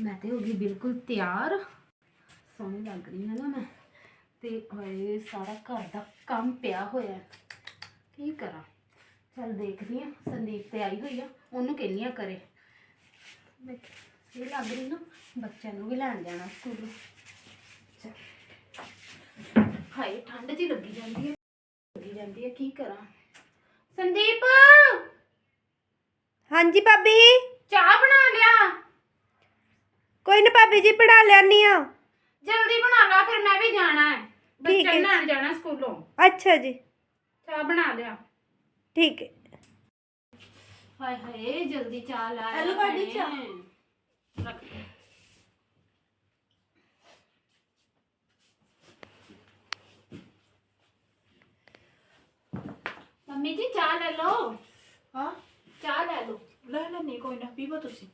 ਮੈਂ ਤੇ ਹੋ ਗਈ ਬਿਲਕੁਲ ਤਿਆਰ। ਸੋਹਣੀ ਲੱਗ ਰਹੀ ਹੈ ਨਾ ਮੈਂ। ਤੇ ਹੋਏ, ਸਾਰਾ ਘਰ ਦਾ ਕੰਮ ਪਿਆ ਹੋਇਆ ਕੀ ਕਰਾਂ? ਚਲ ਦੇਖਦੀ ਆ ਸੰਦੀਪ ਤੇ ਆਈ ਹੋਈ ਆ, ਉਹਨੂੰ ਕਹਿੰਨੀ ਆ ਕਰੇ ਇਹ ਲੱਗ ਰਹੀ ਨਾ, ਬੱਚਿਆਂ ਨੂੰ ਵੀ ਲੈਣ ਜਾਣਾ ਸਕੂਲ। ਹਾਏ, ਠੰਡ ਜੀ ਲੱਗੀ ਜਾਂਦੀ ਹੈ, ਲੱਗੀ ਜਾਂਦੀ ਹੈ, ਕੀ ਕਰਾਂ? ਸੰਦੀਪ! ਹਾਂਜੀ ਭਾਬੀ? ਚਾਹ ਬਣਾ ਲਿਆ। ਕੋਈ ਨਾ ਭਾਬੀ ਜੀ ਪੜਾ ਲੈਣੀ ਆ। ਜਲਦੀ ਬਣਾ ਲਾ ਫਿਰ ਮੈਂ ਵੀ ਜਾਣਾ ਹੈ। ਠੀਕ ਬੱਚੇ ਹੈ। ਲੈਣ ਜਾਣਾ ਸਕੂਲੋਂ। ਅੱਛਾ ਜੀ। ਚਾਹ ਬਣਾ ਲਿਆ। ਠੀਕ ਹੈ। ਹਾਏ ਹਾਏ ਜਲਦੀ ਚਾਹ ਲਾ ਹੈਲੋ ਭਾਬੀ, ਚਾਹ। ਰੱਖ। ਦੇ। ਮੰਮੀ ਜੀ ਚਾਹ ਲੈ ਲਓ। ਹਾਂ। ਚਾਹ ਲੈ ਲਓ ਲੈ ਲੈ ਨਹੀਂ ਕੋਈ ਨਾ ਪੀਵੋ ਤੁਸੀਂ।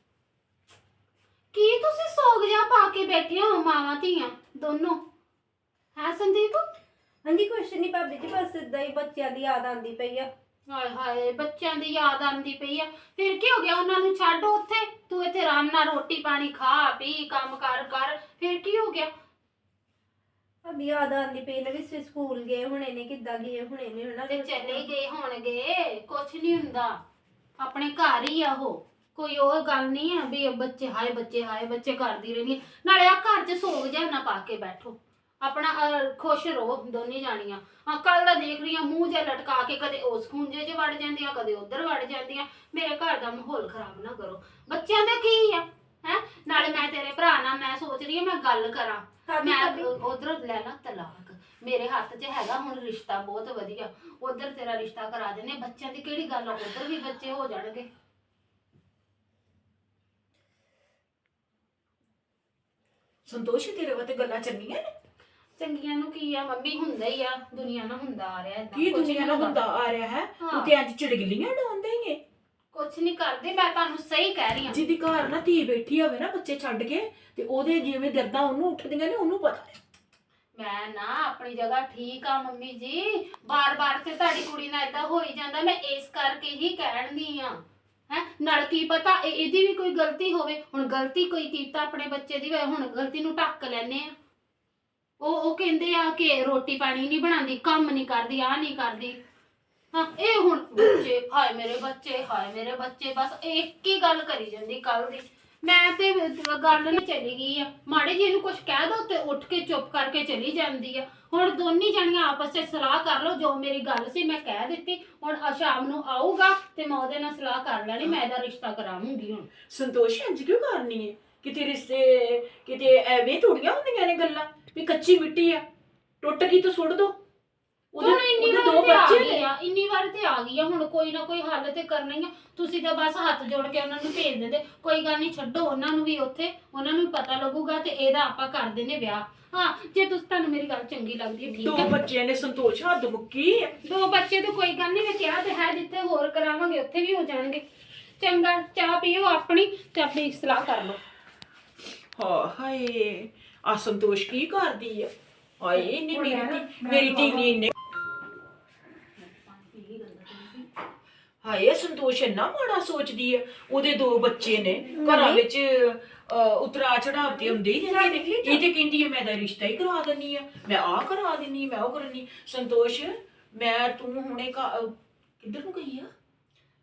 ਕੀ ਤੁਸੀਂ ਸੋਗ ਜਾ ਪਾ ਕੇ ਬੈਠੇ ਹੋ ਮਾਵਾਂ ਧੀਆਂ ਦੋਨੋਂ? ਹੈ ਸੰਦੀਪ? ਹਾਂਜੀ ਕੁਛ ਨਹੀਂ ਭਾਬੀ ਜੀ ਬਸ ਇਦਾਂ ਹੀ ਬੱਚਿਆਂ ਦੀ ਯਾਦ ਆਉਂਦੀ ਪਈ ਆ। ਹਾਏ ਹਾਏ ਬੱਚਿਆਂ ਦੀ ਯਾਦ ਆਉਂਦੀ ਪਈ ਆ। ਫਿਰ ਕੀ ਹੋ ਗਿਆ ਉਹਨਾਂ ਨੂੰ ਛੱਡ ਉੱਥੇ? ਤੂੰ ਇੱਥੇ ਆਰਾਮ ਨਾਲ ਰੋਟੀ ਪਾਣੀ ਖਾ ਪੀ ਕੰਮ ਕਰ ਕਰ ਫਿਰ ਕੀ ਹੋ ਗਿਆ? ਭਾਬੀ ਯਾਦ ਆਉਂਦੀ ਪਈ ਨੇ ਵੀ ਸਕੂਲ ਗਏ ਹੁਣੇ ਨੇ ਕਿੱਦਾਂ ਗਏ ਹੁਣੇ ਨੇ ਹਨਾ? ਤੇ ਚਲੇ ਗਏ ਹੋਣਗੇ ਕੁਛ ਨਹੀਂ ਹੁੰਦਾ। ਆਪਣੇ ਘਰ ਹੀ ਆ ਉਹ। ਕੋਈ ਉਹ ਗੱਲ ਨਹੀਂ ਆ ਵੀ ਬੱਚੇ ਹਾਏ ਬੱਚੇ ਹਾਏ ਬੱਚੇ ਕਰਦੀ ਰਹਿੰਦੀ ਆ। ਨਾਲੇ ਆ ਘਰ 'ਚ ਸੋਗ ਜਾ ਨਾ ਪਾ ਕੇ ਬੈਠੋ। ਆਪਣਾ ਅਹ, ਖੁਸ਼ ਰਹੋ ਦੋਨੇ ਜਾਣੀਆਂ। ਆ ਕੱਲ ਦਾ ਦੇਖ ਰਹੀ ਆ ਮੂੰਹ ਜਿਹਾ ਲਟਕਾ ਕੇ ਕਦੇ ਉਸ ਖੁੰਝੇ 'ਚ ਵੜ ਜਾਂਦੀਆਂ ਕਦੇ ਉਧਰ ਵੜ ਜਾਂਦੀਆਂ। ਮੇਰੇ ਘਰ ਦਾ ਮਾਹੌਲ ਖਰਾਬ ਨਾ ਕਰੋ। ਬੱਚਿਆਂ ਦਾ ਕੀ ਆ? ਹੈ? ਨਾਲੇ ਮੈਂ ਤੇਰੇ ਭਰਾ ਨਾਲ ਮੈਂ ਸੋਚ ਰਹੀ ਆ ਮੈਂ ਗੱਲ ਕਰਾਂ। ਮੈਂ ਉਧਰ ਲੈ ਲਾ ਤਲਾਕ। ਮੇਰੇ ਹੱਥ 'ਚ ਹੈਗਾ ਹੁਣ ਰਿਸ਼ਤਾ ਬਹੁਤ ਵਧੀਆ। ਉਧਰ ਤੇਰਾ ਰਿਸ਼ਤਾ ਕਰਾ ਦੇਣੇ ਬੱਚਿਆਂ ਦੀ ਕਿਹੜੀ ਗੱਲ ਆ? ਉਧਰ ਵੀ ਬੱਚੇ ਹੋ ਜਾਣਗੇ। ਸੰਤੋਸ਼ ਤੇਰੇ ਵਾਸਤੇ ਗੱਲਾਂ ਚੰਗੀਆਂ ਨੇ? ਚੰਗੀਆਂ ਨੂੰ ਕੀ ਆ? ਮੰਮੀ ਹੁੰਦਾ ਹੀ ਆ। ਦੁਨੀਆ ਨਾਲ ਹੁੰਦਾ ਆ ਰਿਹਾ ਏਦਾਂ। ਕੀ ਕੁਛ ਦੁਨੀਆ ਨੀ ਨਾਲ ਹੁੰਦਾ ਆ ਰਿਹਾ ਹੈ? ਹਾਂ। ਤੂੰ ਤੇ ਅੱਜ ਚਿੜਗਲੀਆਂ ਡਾਉਂਦੇ ਹੀ ਕੁਛ ਨਹੀਂ ਕਰਦੇ। ਮੈਂ ਤੁਹਾਨੂੰ ਸਹੀ ਕਹਿ ਰਹੀ ਹਾਂ। ਜਿਹਦੀ ਘਰ ਨਾ ਧੀ ਬੈਠੀ ਹੋਵੇ ਨਾ ਬੱਚੇ ਛੱਡ ਕੇ ਤੇ ਉਹਦੇ ਜਿਵੇਂ ਦਰਦਾਂ ਉਹਨੂੰ ਉੱਠਦੀਆਂ ਨੇ ਉਹਨੂੰ ਪਤਾ ਹੈ। ਮੈਂ ਨਾ ਆਪਣੀ ਜਗ੍ਹਾ ਠੀਕ ਆ ਮੰਮੀ ਜੀ। ਬਾਰ-ਬਾਰ ਤੇ ਤੁਹਾਡੀ ਕੁੜੀ ਨਾਲ ਇਦਾਂ ਹੋਈ ਜਾਂਦਾ, ਮੈਂ ਇਸ ਕਰਕੇ ਹੀ ਕਹਿਣਦੀ ਆ। ਹੈ? ਨਾਲ ਕੀ ਪਤਾ ਇਹ- ਇਹਦੀ ਵੀ ਕੋਈ ਗਲਤੀ ਹੋਵੇ। ਹੁਣ ਗਲਤੀ ਕੋਈ ਕੀਤਾ ਆਪਣੇ ਬੱਚੇ ਦੀ ਹੋਵੇ ਹੁਣ ਗਲਤੀ ਨੂੰ ਢੱਕ ਲੈਨੇ ਆ। ਉਹ ਉਹ ਕਹਿੰਦੇ ਆ ਕਿ ਰੋਟੀ ਪਾਣੀ ਨਹੀਂ ਬਣਾਉਂਦੀ, ਕੰਮ ਨਹੀਂ ਕਰਦੀ ਆ ਨਹੀਂ ਕਰਦੀ। ਹਾਂ, ਇਹ ਹੁਣ ਬੱਚੇ, ਹਾਏ ਮੇਰੇ ਬੱਚੇ, ਹਾਏ ਮੇਰੇ ਬੱਚੇ, ਬਸ ਇੱਕ ਹੀ ਗੱਲ ਕਰੀ ਜਾਂਦੀ ਕੱਲ ਦੀ। ਮੈਂ ਤੇ ਗੱਲ ਨਹੀਂ ਚਲੀ ਗਈ ਆ। ਮਾੜੇ ਜੀ ਇਹਨੂੰ ਕੁਝ ਕਹਿ ਦੋ ਤੇ ਉੱਠ ਕੇ ਚੁੱਪ ਕਰਕੇ ਚਲੀ ਜਾਂਦੀ ਆ। ਹੁਣ ਦੋਨੀ ਜਣੀਆਂ ਆਪਸ ਵਿੱਚ ਸਲਾਹ ਕਰ ਲਓ, ਜੋ ਮੇਰੀ ਗੱਲ ਸੀ ਮੈਂ ਕਹਿ ਦਿੱਤੀ। ਹੁਣ ਆ ਸ਼ਾਮ ਨੂੰ ਆਊਗਾ ਤੇ ਮੈਂ ਉਹਦੇ ਨਾਲ ਸਲਾਹ ਕਰ ਲੈਣੀ, ਮੈਂ ਇਹਦਾ ਰਿਸ਼ਤਾ ਕਰਾਵਾਂਗੀ ਹੁਣ। ਸੰਤੋਸ਼ ਇੰਜ ਕਿਉਂ ਕਰਨੀ ਹੈ ਕਿਤੇ ਰਿਸ਼ਤੇ, ਕਿਤੇ ਐਵੇਂ ਥੋੜੀਆਂ ਹੁੰਦੀਆਂ ਨੇ ਗੱਲਾਂ ਵੀ ਕੱਚੀ ਮਿੱਟੀ ਆ। ਟੁੱਟ ਗਈ ਤਾਂ ਸੁੱਟ ਦੋ। ਹੁਣ ਇੰਨੀ ਉਹਦੇ ਵਾਰ ਦੋ ਤੇ ਆ ਬੱਚੇ ਗਈ ਨੇ। ਆ ਇੰਨੀ ਵਾਰ ਤੇ ਆ ਗਈ ਆ। ਹੁਣ ਕੋਈ ਨਾ ਕੋਈ ਹੱਲ ਤੇ ਕਰਨਾ ਹੀ ਆ। ਤੁਸੀਂ ਤਾਂ ਬਸ ਹੱਥ ਜੋੜ ਕੇ ਉਹਨਾਂ ਨੂੰ ਭੇਜ ਦਿੰਦੇ। ਕੋਈ ਗੱਲ ਨਹੀਂ ਛੱਡੋ ਉਹਨਾਂ ਨੂੰ ਵੀ ਉੱਥੇ। ਉਹਨਾਂ ਨੂੰ ਵੀ ਪਤਾ ਲੱਗੂਗਾ ਤੇ ਇਹਦਾ ਆਪਾਂ ਕਰ ਦਿੰਨੇ ਵਿਆਹ। ਹਾਂ ਜੇ ਤੁਸੀਂ ਤੁਹਾਨੂੰ ਮੇਰੀ ਗੱਲ ਚੰਗੀ ਲੱਗਦੀ ਹੈ ਠੀਕ ਦੋ ਹੈ। ਬੱਚੇ ਨੇ ਸੰਤੋਸ਼ ਹੱਦ ਮੁੱਕੀ ਹੈ। ਦੋ ਬੱਚੇ ਤਾਂ ਕੋਈ ਗੱਲ ਨਹੀਂ ਮੈਂ ਕਿਹਾ ਤੇ ਹੈ ਜਿੱਥੇ ਹੋਰ ਕਰਾਵਾਂਗੇ ਉੱਥੇ ਵੀ ਹੋ ਜਾਣਗੇ। ਚੰਗਾ ਚਾਹ ਪੀਓ ਆਪਣੀ ਤੇ ਆਪਣੀ ਸਲਾਹ ਕਰ ਲਓ। ਹਾਂ ਹਾਏ ਆ ਸੰਤੋਸ਼ ਕੀ ਕਰਦੀ ਆ? ਹਾਏ ਨਹੀਂ ਮੇਰੀ ਧੀ ਮੇਰੀ ਧੀ ਨਹੀਂ ਇੰਨੇ ਹਾਏ ਸੰਤੋਸ਼ ਇੰਨਾ ਮਾੜਾ ਸੋਚਦੀ ਆ ਉਹਦੇ ਦੋ ਬੱਚੇ ਨੇ ਘਰਾਂ ਵਿੱਚ ਉਤਰਾ ਚੜਾਵ ਤੇ ਹੁੰਦੇ ਹੀ ਰਹਿੰਦੇ ਨੇ। ਇਹ ਤੇ ਕਹਿੰਦੀ ਹੈ ਮੈਂ ਦਾ ਰਿਸ਼ਤਾ ਹੀ ਕਰਾ ਦਿੰਨੀ ਆ। ਮੈਂ ਆ ਕਰਾ ਦਿੰਨੀ ਮੈਂ ਉਹ ਕਰਨੀ ਸੰਤੋਸ਼ ਮੈਂ ਤੂੰ ਹੁਣੇ ਕਿੱਧਰ ਨੂੰ ਗਈ ਆ?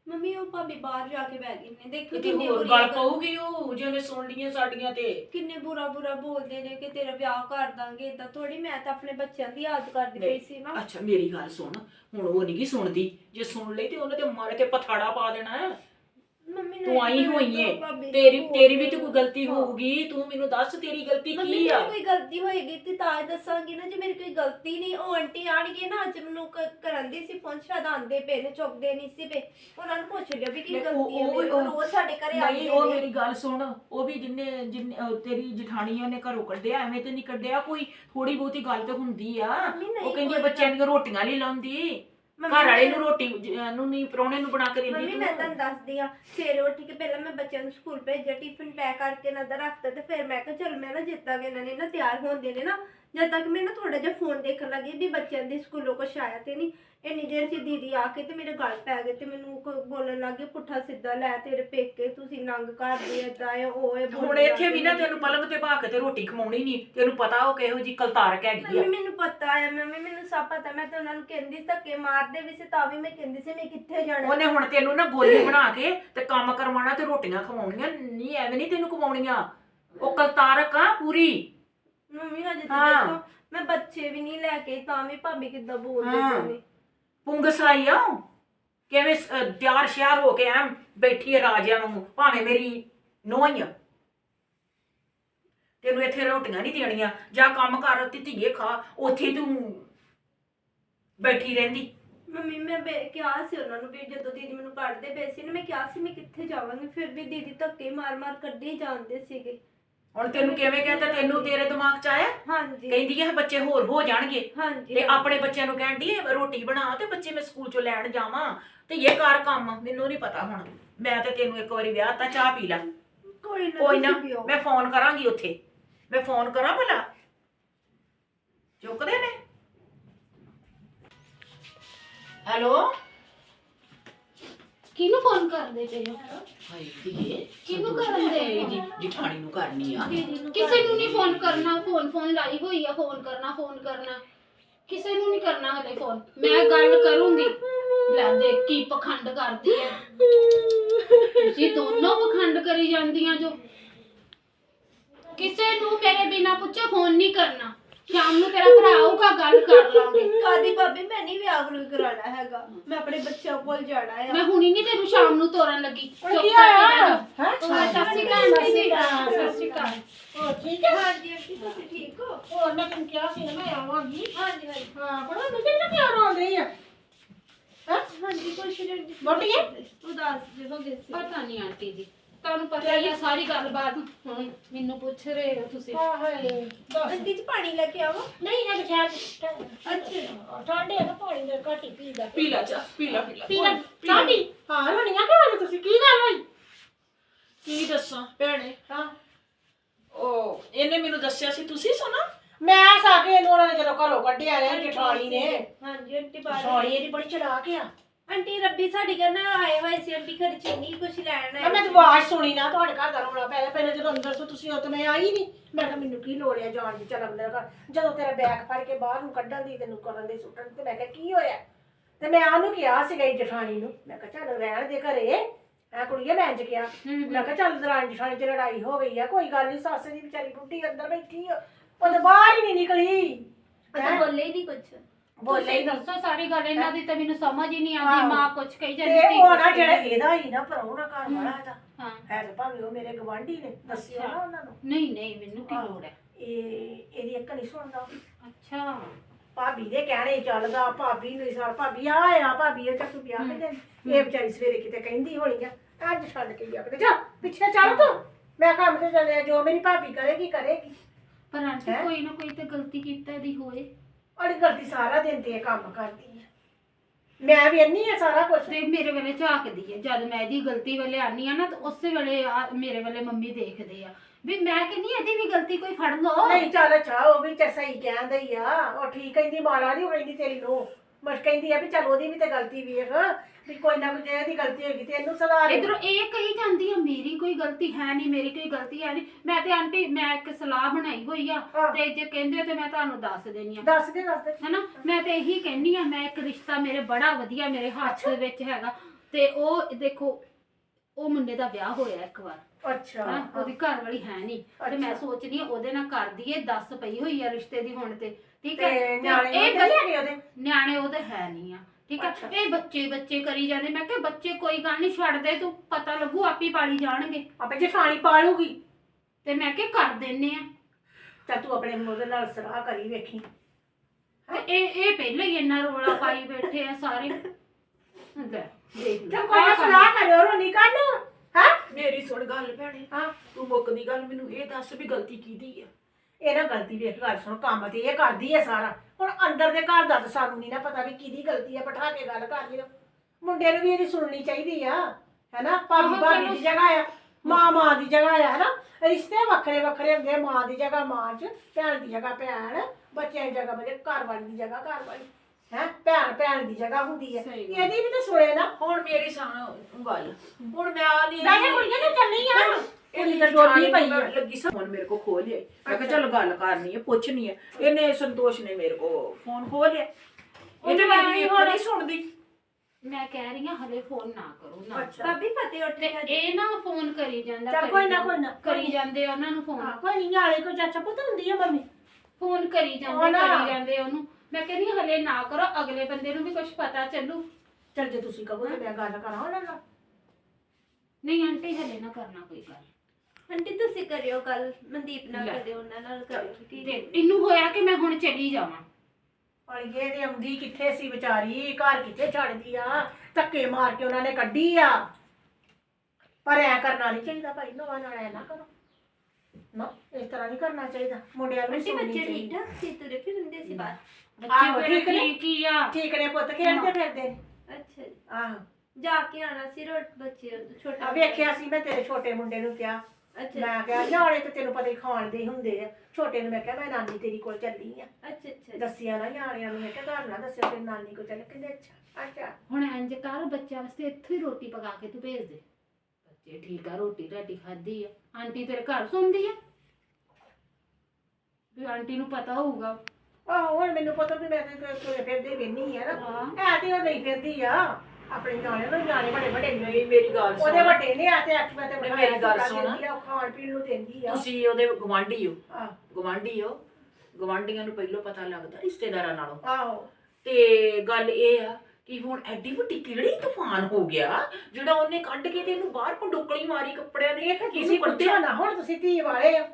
ਮੰਮੀ ਉਹ ਭਾਬੀ ਬਾਹਰ ਜਾ ਕੇ ਬਹਿ ਗਈ ਨੇ ਦੇਖੋ ਕਿਤੇ ਕਿੰਨੇ ਹੋਰ ਗੱਲ ਪਊਗੀ ਉਹ ਜਿਹਨੇ ਸੁਣ ਲੀਆਂ ਸਾਡੀਆਂ ਤੇ। ਕਿੰਨੇ ਬੁਰਾ ਬੁਰਾ ਬੋਲਦੇ ਨੇ ਕਿ ਤੇਰਾ ਵਿਆਹ ਕਰ ਦਾਂਗੇ ਇਦਾਂ ਥੋੜੀ ਮੈਂ ਤਾਂ ਆਪਣੇ ਬੱਚਿਆਂ ਦੀ ਯਾਦ ਕਰਦੀ ਪਈ ਸੀ ਨਾ। ਅੱਛਾ ਮੇਰੀ ਗੱਲ ਸੁਣ ਹੁਣ ਉਹ ਨਹੀਂ ਗੀ ਸੁਣਦੀ। ਜੇ ਸੁਣ ਲਈ ਤੇ ਉਹਨੇ ਤੇ ਮਾਰ ਕੇ ਪਥਾੜਾ ਪਾ ਦੇਣਾ। ਹੈ ਤੂੰ ਆਈ ਹੋਈ ਏ। ਤੇਰੀ ਤੇਰੀ ਵੀ ਤੇ। ਕੋਈ ਗਲਤੀ ਹੋਊਗੀ ਤੂੰ ਮੈਨੂੰ ਦੱਸ ਤੇਰੀ ਗਲਤੀ ਮੰਮੀ ਕੀ ਆ? ਮੇਰੀ ਕੋਈ ਗਲਤੀ ਹੋਏਗੀ ਤੇ ਤਾਂ ਹੀ ਦੱਸਾਂਗੀ ਨਾ ਜੇ ਮੇਰੀ ਕੋਈ ਗਲਤੀ ਨਹੀਂ ਉਹ ਆਂਟੀ ਆਣਗੇ ਨਾ ਅੱਜ ਮੈਨੂੰ ਕ- ਕਰਨ ਦੀ ਸੀ ਫੋਨ ਸ਼ਾਇਦ ਆਂਦੇ ਪਏ ਨੇ ਚੁੱਕਦੇ ਨਹੀਂ ਸੀ ਪਏ। ਉਹਨਾਂ ਨੂੰ ਪੁੱਛ ਲਿਓ ਵੀ ਕੀ ਨਹੀਂ, ਉਹ- ਗਲਤੀ ਹੈ ਉਹ- ਮੇਰੀ ਉਹ- ਉਹ ਰੋਜ਼ ਸਾਡੇ ਘਰੇ ਨਹੀਂ ਆਉਂਦੇ ਉਹ ਨੇ। ਮੇਰੀ ਗੱਲ ਸੁਣ ਉਹ ਵੀ ਜਿੰਨੇ ਜਿੰਨੇ ਅਹ ਤੇਰੀ ਜਠਾਣੀਆਂ ਨੇ ਘਰੋਂ ਕੱਢਿਆ ਐਵੇਂ ਤੇ ਨਹੀਂ ਕੱਢਿਆ ਕੋਈ ਥੋੜੀ ਬਹੁਤੀ ਗੱਲ ਤੇ ਹੁੰਦੀ ਆ। ਮੰਮੀ ਨਹੀਂ ਉਹ ਕਹਿੰਦੀ ਕੋਈ ਬੱਚਿਆਂ ਦੀਆਂ ਰੋਟੀਆਂ ਨਹੀਂ ਲਾਉਂਦੀ। ਘਰ ਵਾਲੇ ਨੂੰ ਰੋਟੀ ਜ- ਨੂੰ ਨਹੀਂ ਪਰੌਣੇ ਨੂੰ ਬਣਾ ਕੇ ਮੰਮੀ ਦਿੰਦੀ ਮੈਂ ਤੂੰ ਤੁਹਾਨੂੰ ਦੱਸਦੀ ਆ ਸਵੇਰੇ ਉੱਠ ਕੇ ਪਹਿਲਾਂ ਮੈਂ ਬੱਚਿਆਂ ਨੂੰ ਸਕੂਲ ਭੇਜਿਆ ਟਿਫਿਨ ਪੈਕ ਕਰਕੇ ਨਾ ਅੰਦਰ ਰੱਖਤਾ ਤੇ ਫਿਰ ਮੈਂ ਕਿਹਾ ਚਲ ਮੈਂ ਨਾ ਜਿੱਦਾਂ ਕਿ ਇਹਨਾਂ ਨੇ ਨਾ ਤਿਆਰ ਹੁੰਦੇ ਨੇ ਨਾ ਜਦ ਤੱਕ ਮੈਂ ਨਾ ਥੋੜਾ ਜਿਹਾ ਫੋਨ ਦੇਖਣ ਲੱਗੀ ਵੀ ਬੱਚਿਆਂ ਦੇ ਸਕੂਲੋਂ ਕੁਛ ਆਇਆ ਤੇ ਨਹੀਂ ਇੰਨੀ ਦੇਰ ਚ ਦੀਦੀ ਆ ਕੇ ਤੇ ਮੇਰੇ ਗਲ ਪੈ ਗਏ ਤੇ ਮੈਨੂੰ ਕ- ਬੋਲਣ ਲੱਗੇ ਪੁੱਠਾ ਸਿੱਧਾ ਲੈ ਤੇਰੇ ਪੇਕੇ ਤੁਸੀਂ ਨੰਗ ਕਰਦੇ ਏਦਾਂ ਏ ਉਹ ਏ ਹੁਣ ਇੱਥੇ ਵੀ ਨਾ ਤੈਨੂੰ ਪਲੰਗ ਤੇ ਭਾ ਕੇ ਤੇ ਰੋਟੀ ਖਵਾਉਣੀ ਨਹੀਂ ਤੈਨੂੰ ਪਤਾ ਉਹ ਕਿਹੋ ਜੀ ਕਲਤਾਰਕ ਹੈਗੀ ਆ। ਮੰਮੀ ਮੈਨੂੰ ਪਤਾ ਹੈ ਮੰਮੀ ਮੈਨੂੰ ਸਭ ਪਤਾ ਮੈਂ ਤਾਂ ਉਹਨਾਂ ਨੂੰ ਕਹਿੰਦੀ ਸੀ ਧੱਕੇ ਮਾਰਦੇ ਵੀ ਸੀ ਤਾਂ ਵੀ ਮੈਂ ਕਹਿੰਦੀ ਸੀ ਮੈਂ ਕਿੱਥੇ ਜਾਣਾ? ਉਹਨੇ ਹੁਣ ਤੈਨੂੰ ਨਾ ਗੋਲੀ ਬਣਾ ਕੇ ਤੇ ਕੰਮ ਕਰਵਾਉਣਾ ਤੇ ਰੋਟੀਆਂ ਖਵਾਉਣੀਆਂ ਨਹੀਂ ਐਵੇਂ ਨਹੀਂ ਤੈਨੂੰ ਖਵਾਉਣੀਆਂ। ਉਹ ਕਲਤਾਰਕ ਆ ਪੂਰੀ। ਮੰਮੀ ਹਜੇ ਤਾਂ ਹਾਂ। ਦੇਖੋ ਮੈਂ ਬੱਚੇ ਵੀ ਨਹੀਂ ਲੈ ਕੇ ਤਾਂ ਵੀ ਭਾਬੀ ਕਿੱਦਾਂ ਬੋਲਦੇ ਹਾਂ। ਪਏ ਨੇ ਆ ਉਹ। ਕਿਵੇਂ ਸ- ਅਹ ਤਿਆਰ ਸ਼ਿਆਰ ਹੋ ਕੇ ਐਂ ਬੈਠੀ ਹੈ ਰਾਜਿਆਂ ਨੂੰ ਭਾਵੇਂ ਮੇਰੀ ਨੋਈਆਂ ਤੈਨੂੰ ਇੱਥੇ ਰੋਟੀਆਂ ਨਹੀਂ ਦੇਣੀਆਂ ਜਾਂ ਕੰਮ ਕਰ ਤੇ ਧੀਏ ਖਾ ਉੱਥੇ ਤੂੰ ਬੈਠੀ ਰਹਿੰਦੀ ਮੰਮੀ ਮੈਂ ਬੇ- ਕਿਹਾ ਸੀ ਉਹਨਾਂ ਨੂੰ ਵੀ ਜਦੋਂ ਦੀਦੀ ਮੈਨੂੰ ਕੱਢਦੇ ਪਏ ਸੀ ਨਾ ਮੈਂ ਕਿਹਾ ਸੀ ਮੈਂ ਕਿੱਥੇ ਜਾਵਾਂਗੀ ਫਿਰ ਵੀ ਦੀਦੀ ਧੱਕੇ ਮਾਰ-ਮਾਰ ਕੱਢੇ ਜਾਂਦੇ ਸੀਗੇ ਹੁਣ ਤੈਨੂੰ ਕਿਵੇਂ ਕਹਿੰਦਾ ਤੈਨੂੰ ਤੇਰੇ ਦਿਮਾਗ 'ਚ ਆਇਆ? ਹਾਂਜੀ। ਕਹਿੰਦੀ ਹੈ ਬੱਚੇ ਹੋਰ ਹੋ ਜਾਣਗੇ। ਹਾਂਜੀ। ਤੇ ਆਪਣੇ ਬੱਚਿਆਂ ਨੂੰ ਕਹਿੰਦੀ ਹੈ ਰੋਟੀ ਬਣਾ ਤੇ ਬੱਚੇ ਮੈਂ ਸਕੂਲ 'ਚੋਂ ਲੈਣ ਜਾਵਾਂ। ਤੇ ਇਹ ਕਰ ਕੰਮ ਮੈਨੂੰ ਨਹੀਂ ਪਤਾ ਹੁਣ। ਮੈਂ ਤੇ ਤੈਨੂੰ ਇੱਕ ਵਾਰੀ ਵਿਆਹ ਤਾਂ ਚਾਹ ਪੀ ਲੈ। ਕੋਈ ਨਾ ਕੋਈ ਨਾ ਤੁਸੀਂ ਪੀਓ। ਮੈਂ ਫੋਨ ਕਰਾਂਗੀ ਉੱਥੇ। ਮੈਂ ਫੋਨ ਕਰਾਂ ਭਲਾ? ਚੁੱਕਦੇ ਨੇ? ਹੈਲੋ? ਕਿਹਨੂੰ ਫੋਨ ਕਰਦੇ ਪਏ ਹੋ? ਹਾਏ ਧੀਏ ਕਿਹਨੂੰ ਕਰਨ ਦੇ? ਜੀ ਜਿਠਾਣੀ ਨੂੰ ਕਰਨੀ ਆ ਕਿਸੇ ਨੂੰ ਨਹੀਂ ਫੋਨ ਕਰਨਾ ਫੋਨ ਫੋਨ ਲਾਈ ਹੋਈ ਆ ਫੋਨ ਕਰਨਾ ਫੋਨ ਕਰਨਾ। ਕਿਸੇ ਨੂੰ ਨਹੀਂ ਕਰਨਾ ਹਲੇ ਫੋਨ ਮੈਂ ਗੱਲ ਕਰੂੰਗੀ। ਲੈ ਦੇਖ ਕੀ ਪਖੰਡ ਕਰਦੀ ਹੈ ਤੁਸੀਂ ਦੋਨੋਂ ਪਖੰਡ ਕਰੀ ਜਾਂਦੀਆਂ ਜੋ। ਕਿਸੇ ਨੂੰ ਮੇਰੇ ਬਿਨਾ ਪੁੱਛੇ ਫੋਨ ਨਹੀਂ ਕਰਨਾ। ਸ਼ਾਮ ਨੂੰ ਤੇਰਾ ਭਰਾ ਆਊਗਾ ਗੱਲ ਕਰ ਲਾਂਗੇ। ਕਾਦੀ ਭਾਬੀ ਮੈਂ ਨਹੀਂ ਵਿਆਹ ਨੂੰ ਕਰਾਣਾ ਹੈਗਾ। ਮੈਂ ਆਪਣੇ ਬੱਚਿਆਂ ਕੋਲ ਜਾਣਾ ਹੈ ਮੈਂ ਹੁਣੀ ਨਹੀਂ ਤੈਨੂੰ ਸ਼ਾਮ ਨੂੰ ਤੋਰਨ ਲੱਗੀ। ਚੁੱਪ ਕੀ ਕਰਕੇ? ਬਹਿ ਜਾ। ਹੈਂ? ਓਏ ਸਤਿ ਸ਼੍ਰੀ ਅਕਾਲ ਆਂਟੀ ਜੀ ਸਤਿ ਸ਼੍ਰੀ ਅਕਾਲ ਹੋਰ ਠੀਕ ਹੈ ਹਾਂਜੀ ਆਂਟੀ ਤੁਸੀਂ ਠੀਕ ਹੋ? ਹੋਰ ਮੈਂ ਤੈਨੂੰ ਕਿਹਾ ਸੀ ਨਾ ਮੈਂ ਆਵਾਂਗੀ। ਹਾਂਜੀ ਹਾਂਜੀ। ਹਾਂ ਬੜਾ ਨਿੱਕੇ ਨਿੱਕੇ ਤਿਆਰ ਹੋ ਰਹੀ ਆ। ਹੈਂ? ਹਾਂਜੀ ਕੁਛ ਨਹੀਂ। ਬੋਟੀ ਹੈ? ਉਦਾਸ ਜਿਹੇ ਗਏ ਸੀ ਪਤਾ ਨਹੀਂ ਆਂਟੀ ਜੀ। ਤੁਹਾਨੂੰ ਪਤਾ ਹੀ ਆ ਸਾਰੀ ਗੱਲਬਾਤ। ਹੁਣ ਮੈਨੂੰ ਪੁੱਛ ਰਹੇ ਹੋ ਤੁਸੀਂ। ਆਂਟੀ ਜੀ ਪਾਣੀ ਲੈ ਕੇ ਆਵੋ। ਨਹੀਂ ਨਾ ਬਚਾ ਅੱਛਾ। ਠੰਡੇ ਨਾ ਪਾਣੀ ਦੇ ਘੱਟ ਪੀਦਾ। ਪੀ ਲੈ ਚਾਹ ਪੀ ਲੈ ਪੀ ਲੈ। ਪੀਲਾ ਚਾਹੀ ਹਾਂ ਰਣੀਆਂ ਕਿ ਹਾਲ ਤੁਸੀਂ। ਕੀ ਗੱਲ ਹੋਈ? ਕੀ ਦੱਸਾਂ? ਭੈਣੇ ਹਾਂ। ਉਹ ਇਹਨੇ ਮੈਨੂੰ ਦੱਸਿਆ ਸੀ। ਤੁਸੀਂ ਸੁਣਾ। ਮੈਂ ਸਾਕੇ ਇਹਨੂੰ ਉਹਨਾਂ ਨੇ ਚਲੋ ਘਰੋਂ ਕੱਢਿਆ ਰਿਹਾ ਜਠਾਣੀ ਨੇ। ਹਾਂਜੀ ਆਂਟੀ ਬਾਹਰ ਜਠਾਣੀ ਇਹਦੀ ਬੜੀ ਚਲਾਕ ਆ। ਆਂਟੀ ਰੱਬੀ ਸਾਡੀ ਘਰ ਨਾ ਆਏ ਹੋਏ ਸੀ ਆਂਟੀ ਘਰ ਚੀਨੀ ਕੁਛ ਲੈਣ ਆ ਆਏ ਮੈਂ ਤਾਂ ਆਵਾਜ਼ ਸੁਣੀ ਨਾ ਤੁਹਾਡੇ ਘਰ ਦਾ ਰੌਲਾ ਪੈ ਗਿਆ ਪਹਿਲਾਂ ਜਦੋਂ ਅੰਦਰ ਸੋ ਤੁਸੀਂ ਉਹ ਤੇ ਮੈਂ ਆਈ ਨਹੀਂ ਮੈਂ ਕਿਹਾ ਮੈਨੂੰ ਕੀ ਲੋੜ ਹੈ ਜਾਣ ਦੀ? ਚੱਲ ਅੰਦਰ ਘਰ ਜਦੋਂ ਤੇਰਾ ਬੈਗ ਫੜ ਕੇ ਬਾਹਰ ਨੂੰ ਕੱਢਣ ਦੀ ਤੈਨੂੰ ਕਰਨ ਦੀ ਸੁੱਟਣ ਦੀ ਤੇ ਮੈਂ ਕਿਹਾ ਕੀ ਹੋਇਆ? ਤੇ ਮੈਂ ਉਹਨੂੰ ਕਿਹਾ ਸੀਗਾ ਜੀ ਜਠਾਣੀ ਨੂੰ ਮੈਂ ਕਿਹਾ ਚੱਲ ਰਹਿਣ ਦੇ ਘਰੇ। ਐ ਕੁੜੀਏ ਮੈਂ ਇੰਜ ਕਿਹਾ। ਮੈਂ ਕਿਹਾ ਚੱਲ ਦਰਾਣੀ ਜਠਾਣੀ ਚ ਲੜਾਈ ਹੋ ਗਈ ਆ ਕੋਈ ਗੱਲ ਨਹੀਂ ਸੱਸ ਦੀ ਵਿਚਾਰੀ ਬੁੱਢੀ ਅੰਦਰ ਬੈਠੀ ਆ ਉਹ ਤਾਂ ਬਾਹਰ ਹੀ ਨਹੀਂ ਨਿਕਲੀ। ਤਾਂ ਹੈਂ? ਬੋਲੇ ਹੀ ਨਹੀਂ ਕੁਛ। ਬੋਲੇ ਹੀ ਨਹੀਂ ਦੱਸੋ ਸਾਰੀ ਗੱਲ ਇਹਨਾਂ ਦੀ ਤਾਂ ਮੈਨੂੰ ਸਮਝ ਹੀ ਨਹੀਂ ਆਉਂਦੀ। ਮਾਂ ਕੁਛ ਕਹੀ ਜਾਂਦੀ ਤੇ ਉਹ ਨਾ ਜਿਹੜਾ। ਇਹਦਾ ਹੀ ਨਾ ਪਰਉਣਾ ਘਰ ਵਾਲਾ ਇਹਦਾ। ਹਾਂ। ਹੈ ਤਾਂ ਭਾਵੇਂ ਉਹ ਮੇਰੇ ਗਵਾਂਢੀ ਨੇ ਦੱਸਿਆ ਨਾ ਉਹਨਾਂ ਨੂੰ। ਨਹੀਂ ਨਹੀਂ ਮੈਨੂੰ ਕੀ। ਲੋੜ ਹੈ? ਇਹ ਇਹਦੀ ਇੱਕ ਨਹੀਂ ਸੁਣਦਾ। ਅੱਛਾ। ਭਾਬੀ ਦੇ ਕਹਿਣੇ ਚੱਲਦਾ ਭਾਬੀ ਨੂੰ ਸਾਲ ਭਾਬੀ ਆ ਆ ਭਾਬੀ ਇਹ ਚੱਕ ਵਿਆਹ ਕੇ ਦੇ ਇਹ ਵਿਚਾਰੀ ਸਵੇਰੇ ਕਿਤੇ ਕਹਿੰਦੀ ਹੋਣੀ ਆ ਅੱਜ ਛੱਡ ਕੇ ਗਿਆ ਕਿਤੇ। ਜਾ ਪਿੱਛੇ ਚੱਲ ਤੂੰ। ਮੈਂ ਕੰਮ ਤੇ ਚੱਲਿਆ ਜੋ ਮੇਰੀ ਭਾਬੀ ਕਰੇਗੀ ਕਰੇਗੀ। ਪਰ ਆਂਟੀ? ਕੋਈ ਨਾ ਕੋਈ ਤਾਂ ਗਲਤੀ ਕੀਤਾ ਦੀ ਹੋਏ। ਔਰ ਗਲਤੀ ਸਾਰਾ ਦਿਨ ਤੇ ਇਹ ਕੰਮ ਕਰਦੀ ਹੈ ਮੈਂ ਵੀ ਇੰਨੀ ਆ ਸਾਰਾ ਕੁਝ ਤੇ ਮੇਰੇ ਵੇਲੇ ਝਾਕਦੀ ਹੈ ਜਦ ਮੈਂ ਇਹਦੀ ਗਲਤੀ ਵੇਲੇ ਆਨੀ ਆ ਨਾ ਤਾਂ ਉਸੇ ਵੇਲੇ ਆ- ਮੇਰੇ ਵੇਲੇ ਮੰਮੀ ਦੇਖਦੇ ਆ। ਵੀ ਮੈਂ ਕਹਿੰਦੀ ਇਹਦੀ ਵੀ ਗਲਤੀ ਕੋਈ ਫੜ ਲਓ। ਨਹੀਂ ਚੱਲ ਅੱਛਾ ਉਹ ਵੀ ਤੇ ਸਹੀ ਕਹਿੰਦਾ ਹੀ ਆ। ਉਹ ਠੀਕ ਕਹਿੰਦੀ ਮਾਲਾ ਨਹੀਂ ਕਹਿੰਦੀ ਤੇਰੀ ਨੂੰ ਬਸ ਕਹਿੰਦੀ ਆ ਵੀ ਚੱਲ ਉਹਦੀ ਵੀ ਤੇ ਗਲਤੀ ਵੇਖ ਵੀ ਕੋਈ ਨਾ ਕੋਈ ਜੇ ਇਹਦੀ ਗਲਤੀ ਹੋਏਗੀ ਤੇ ਇਹਨੂੰ ਸੁਧਾਰ ਇਧਰੋਂ ਇਹ ਕਹੀ ਜਾਂਦੀ ਆ ਮੇਰੀ ਕੋਈ ਗਲਤੀ ਹੈ ਨਹੀਂ ਮੇਰੀ ਕੋਈ ਗਲਤੀ ਹੈ ਨਹੀਂ। ਮੈਂ ਤੇ ਆਂਟੀ ਮੈਂ ਇੱਕ ਸਲਾਹ ਬਣਾਈ ਹੋਈ ਆ ਹਾਂ। ਤੇ ਜੇ ਕਹਿੰਦੇ ਤੇ ਮੈਂ ਤੁਹਾਨੂੰ ਦੱਸ ਦੇਣੀ ਆ। ਦੱਸ ਦੇ ਦੱਸ ਦੇ। ਹੈਨਾ? ਮੈਂ ਤੇ ਇਹੀ ਕਹਿੰਨੀ ਆ ਮੈਂ ਇੱਕ ਰਿਸ਼ਤਾ ਮੇਰੇ ਬੜਾ ਵਧੀਆ ਮੇਰੇ ਹੱਥ ਦੇ ਵਿੱਚ ਹੈਗਾ। ਤੇ ਉਹ ਦੇਖੋ ਉਹ ਮੁੰਡੇ ਦਾ ਵਿਆਹ ਹੋਇਆ ਇੱਕ ਵਾਰ। ਅੱਛਾ ਹਾਂ? ਉਹਦੀ ਘਰ ਵਾਲੀ ਹੈ ਨਹੀਂ। ਤੇ ਮੈਂ ਅੱਛਾ। ਸੋਚਦੀ ਆ ਉਹਦੇ ਨਾਲ ਕਰ ਦਈਏ 10 ਪਈ ਹੋਈ ਆ ਰਿਸ਼ਤੇ ਦੀ ਹੁਣ ਤੇ। ਠੀਕ ਹੈ? ਤੇ ਨਿਆਣੇ ਇਹ ਬੱਚੇ- ਨਹੀਂ ਉਹਦੇ? ਨਿਆਣੇ ਉਹਦੇ ਹੈ ਨਹੀਂ ਆ ਠੀਕ ਹੈ। ਇਹ ਬੱਚੇ ਬੱਚੇ ਕਰੀ ਜਾਂਦੇ। ਮੈਂ ਕਿਹਾ ਬੱਚੇ ਕੋਈ ਗੱਲ ਨਹੀਂ ਛੱਡ ਦੇ ਤੂੰ ਪਤਾ ਲੱਗੂ ਆਪੀ ਪਾਲੀ ਜਾਣਗੇ। ਆਪੇ ਜਠਾਣੀ ਪਾਲੂਗੀ। ਤੇ ਮੈਂ ਕਿਹਾ ਕਰ ਦਿੰਨੇ ਆ। ਤਾਂ ਤੂੰ ਆਪਣੇ ਉਹਦੇ ਨਾਲ ਸਲਾਹ ਕਰੀ ਵੇਖੀ। ਤੇ ਇਹ ਇਹ ਪਹਿਲਾਂ ਹੀ ਇੰਨਾ ਰੋਲਾ ਪਾਈ ਬੈਠੇ ਆ ਸਾਰੇ। ਲੈ ਦੇਖ ਤੇ ਲਓ ਕੋਈ ਨਾ ਸਲਾਹ ਕਰਿਓ ਰੋਣੀ ਕੰਨ ਹਾਂ? ਮੇਰੀ ਸੁਣ ਗੱਲ ਭੈਣੇ। ਹਾਂ। ਤੂੰ ਮੁੱਕਦੀ ਗੱਲ ਮੈਨੂੰ ਇਹ ਦੱਸ ਵੀ ਗਲਤੀ ਕੀਦੀ ਆ? ਇਹ ਨਾ ਗਲਤੀ ਵੇਖ ਗੱਲ ਸੁਣ ਕੰਮ ਤੇ ਇਹ ਕਰਦੀ ਹੈ ਸਾਰਾ। ਹੁਣ ਅੰਦਰ ਦੇ ਘਰ ਦਾ ਤਾਂ ਸਾਨੂੰ ਨਹੀਂ ਨਾ ਪਤਾ ਵੀ ਕਿਹਦੀ ਗਲਤੀ ਹੈ ਬਿਠਾ ਕੇ ਗੱਲ ਕਰ ਲਿਓ। ਮੁੰਡੇ ਨੂੰ ਵੀ ਇਹਦੀ ਸੁਣਨੀ ਚਾਹੀਦੀ ਆ ਹੈਨਾ? ਭਾਬੀ ਭਾਬੀ। ਦੀ ਜਗ੍ਹਾ ਆ ਮਾਂ ਮਾਂ ਦੀ ਜਗ੍ਹਾ ਆ ਹੈਨਾ? ਰਿਸ਼ਤੇ ਵੱਖਰੇ ਵੱਖਰੇ ਹੁੰਦੇ ਮਾਂ ਦੀ ਜਗ੍ਹਾ ਮਾਂ ਚ ਭੈਣ ਦੀ ਜਗ੍ਹਾ ਭੈਣ। ਬੱਚਿਆਂ ਦੀ ਜਗ੍ਹਾ ਬੱਚੇ ਘਰ ਵਾਲੀ ਦੀ ਜਗ੍ਹਾ ਘਰ ਵਾਲੀ ਹੈ? ਭੈਣ ਭੈਣ ਦੀ ਜਗ੍ਹਾ ਹੁੰਦੀ ਹੈ ਸਹੀ ਗੱਲ। ਇਹਦੀ ਵੀ ਤਾਂ ਸੁਣੇ ਨਾ। ਹੁਣ ਮੇਰੀ ਸੁਣ ਗੱਲ। ਹੁਣ ਮੈਂ ਆ ਨਹੀਂ ਕਿਹਾ ਕੁੜੀਆਂ ਤੇ ਚੱਲੀ ਆ। ਕੁੜੀ ਤਾਂ ਡੋਲੀ ਪਈ ਆ। ਲੱਗੀ ਸਾ ਹੁਣ ਮੇਰੇ ਕੋ ਖੋ ਲਿਆ ਮੈਂ ਕਿਹਾ ਚੱਲ ਗੱਲ ਕਰਨੀ ਹੈ ਪੁੱਛਣੀ ਹੈ ਇਹਨੇ ਸੰਤੋਸ਼ ਨੇ ਮੇਰੇ ਕੋ ਫੋਨ ਖੋ ਲਿਆ। ਇਹ ਤੇ ਉਹਨੇ ਮੇਰੀ ਇੱਕ ਹੁਣ- ਨਹੀਂ ਸੁਣਦੀ। ਮੈਂ ਕਹਿ ਰਹੀ ਹਾਂ ਹਲੇ ਫੋਨ ਨਾ ਕਰੋ ਨਾ ਅੱਛਾ। ਭਾਬੀ ਫਤਿਹ ਉੱਠ ਤੇ ਗਿਆ ਇਹ ਨਾ ਫੋਨ ਕਰੀ ਜਾਂਦਾ ਚੱਲ ਕਰੀ ਕੋਈ ਨਾ, ਜਾਂਦਾ, ਕੋਈ ਨਾ, ਕੋਈ ਕਰੀ ਜਾਂਦੇ ਆ ਉਹਨਾਂ ਨੂੰ ਫੋਨ ਹਾਂ ਕੋਈ ਨਹੀਂ ਨਾਲੇ ਕੋਈ ਚਾਚਾ ਪੁੱਤ ਹੁੰਦੀ ਆ ਮੰਮੀ। ਫੋਨ ਕਰੀ ਉਹ ਜਾਂਦੇ ਨਾ। ਕਰੀ ਜਾਂਦੇ ਉਹਨੂੰ। ਮੈਂ ਕਹਿੰਦੀ ਹਾਂ, ਹਲੇ ਨਾ ਕਰੋ ਅਗਲੇ ਬੰਦੇ ਨੂੰ ਵੀ ਕੁਝ ਪਤਾ ਚੱਲੂ। ਚਲ ਜੇ ਤੁਸੀਂ ਕਹੋ ਤੇ ਮੈਂ ਗੱਲ ਕਰਾਂ ਉਹਨਾਂ ਨਾਲ। ਨਹੀਂ ਆਂਟੀ ਹਲੇ ਨਾ ਕਰਨਾ ਕੋਈ ਗੱਲ। ਆਂਟੀ ਤੁਸੀਂ ਕਰਿਓ ਕੱਲ ਮਨਦੀਪ ਨਾਲ ਲੈ। ਕਰਿਓ ਉਹਨਾਂ ਨਾਲ ਕਰਿਓ ਠੀਕ ਤੇ ਇਹਨੂੰ ਹੋਇਆ ਕਿ ਮੈਂ ਹੁਣ ਚਲੀ ਜਾਵਾਂ? ਅੜੀਏ ਤੇ ਆਉਂਦੀ ਕਿੱਥੇ ਸੀ ਵਿਚਾਰੀ? ਘਰ ਕਿੱਥੇ ਛੱਡਦੀ ਆ? ਧੱਕੇ ਮਾਰ ਕੇ ਉਹਨਾਂ ਨੇ ਕੱਢੀ ਆ। ਪਰ ਐ ਕਰਨਾ ਨਹੀਂ ਚਾਹੀਦਾ ਭਾਈ ਨਵਾਂ ਨਾਲ ਐ ਨਾ ਕਰੋ। ਨਾ ਇਸ ਤਰ੍ਹਾਂ ਨਹੀਂ ਕਰਨਾ ਚਾਹੀਦਾ। ਮੁੰਡਿਆਂ ਨੂੰ ਆਂਟੀ ਸੁਣਨੀ ਬੱਚੇ ਠੀਕ ਚਾਹੀਦੀ। ਠਾਕ? ਸੀ ਤੁਰੇ ਫਿਰਦੇ ਸੀ ਬਾਹਰ? ਆਹੋ, ਬੱਚੇ ਠੀਕ ਨੇ। ਆ। ਠੀਕ ਨੇ ਪੁੱਤ ਖੇਡਦੇ ਫਿਰਦੇ ਅੱਛਾ ਜੀ। ਆਹੋ। ਜਾ ਕੇ ਆਣਾ ਸੀ ਰੋਟ ਬੱਚੇ ਛੋਟਾ ਆ ਵੇਖਿਆ ਸੀ ਮੈਂ ਤੇਰੇ ਛੋਟੇ ਮੁੰਡੇ ਨੂੰ ਕਿਹਾ ਅੱਛਾ। ਮੈਂ ਕਿਹਾ ਨਿਆਣੇ ਤੇ ਤੈਨੂੰ ਪਤਾ ਹੀ ਖਾਣ ਦੇ ਹੀ ਹੁੰਦੇ ਆ। ਛੋਟੇ ਨੂੰ ਮੈਂ ਕਿਹਾ ਮੈਂ ਨਾਨੀ ਤੇਰੀ ਕੋਲ ਚੱਲੀ ਆ। ਅੱਛਾ ਅੱਛਾ। ਦੱਸਿਆ ਨਾ ਨਿਆਣਿਆਂ ਨੂੰ ਮੈਂ ਕਿਹਾ ਘਰ ਨਾ ਦੱਸਿਆ ਤੇ ਨਾਨੀ ਕੋਲ ਚੱਲ ਕਹਿੰਦੇ ਅੱਛਾ। ਅੱਛਾ। ਹੁਣ ਇੰਜ ਕਰ ਬੱਚਿਆਂ ਵਾਸਤੇ ਇੱਥੇ ਹੀ ਰੋਟੀ ਪਕਾ ਕੇ ਤੂੰ ਭੇਜ ਦੇ। ਬੱਚੇ ਠੀਕ ਆ ਰੋਟੀ ਰਾਟੀ ਖਾਧੀ ਆ। ਆਂਟੀ ਤੇਰੇ ਘਰ ਸੌਂਦੀ ਆ? ਵੀ ਆਂਟੀ ਨੂੰ ਪਤਾ ਹੋਊਗਾ। ਆਹੋ ਹੁਣ ਮੈਨੂੰ ਪਤਾ ਵੀ ਮੈਂ ਤੇ ਤੁਰੇ ਫਿਰਦੇ ਵੇਨੀ ਆ ਨਾ। ਹਾਂ। ਹੈ ਤੇ ਉਹ ਨਹੀਂ ਫਿਰਦੀ ਆ। ਆਪਣੇ ਨਿਆਣੇ ਨੂੰ ਨਿਆਣੇ ਬੜੇ ਬੜੇ ਨੇ। ਮੇਰੀ ਮੇਰੀ ਗੱਲ ਉਹਦੇ ਸੁਣ। ਵੱਡੇ ਨੇ ਆ ਤੇ ਅੱਖ ਮੈਂ ਤੇ ਮੇਰੀ ਬਿਠਾਇਆ ਗੱਲ ਸੁੱਤਾ ਸੁਣ। ਦਿੰਦੀ ਆ, ਉਹ ਖਾਣ ਪੀਣ ਨੂੰ ਦਿੰਦੀ ਆ। ਤੁਸੀਂ ਉਹਦੇ ਗਵਾਂਢੀ ਹੋ। ਆਹ, ਗਵਾਂਢੀ ਹੋ ਗਵਾਂਢੀਆਂ ਨੂੰ ਪਹਿਲਾਂ ਪਤਾ ਲੱਗਦਾ ਰਿਸ਼ਤੇਦਾਰਾਂ ਨਾਲੋਂ। ਆਹੋ। ਤੇ ਗੱਲ ਇਹ ਆ ਕਿ ਹੁਣ ਐਡੀ ਵੱਡੀ ਕਿਹੜੀ ਤੂਫਾਨ ਹੋ ਗਿਆ ਜਿਹੜਾ ਉਹਨੇ ਕੱਢ ਕੇ ਤੇ ਇਹਨੂੰ ਬਾਹਰ ਪੰਡੋਕਲੀ ਮਾਰੀ ਕੱਪੜਿਆਂ ਨੇ ਇਹ ਇਹਨੂੰ ਤੁਸੀਂ ਕੱਢਿਆ। ਪੁੱਛੋ ਨਾ ਹੁਣ ਤੁਸੀਂ ਧੀ ਵਾਲੇ ਹੋ।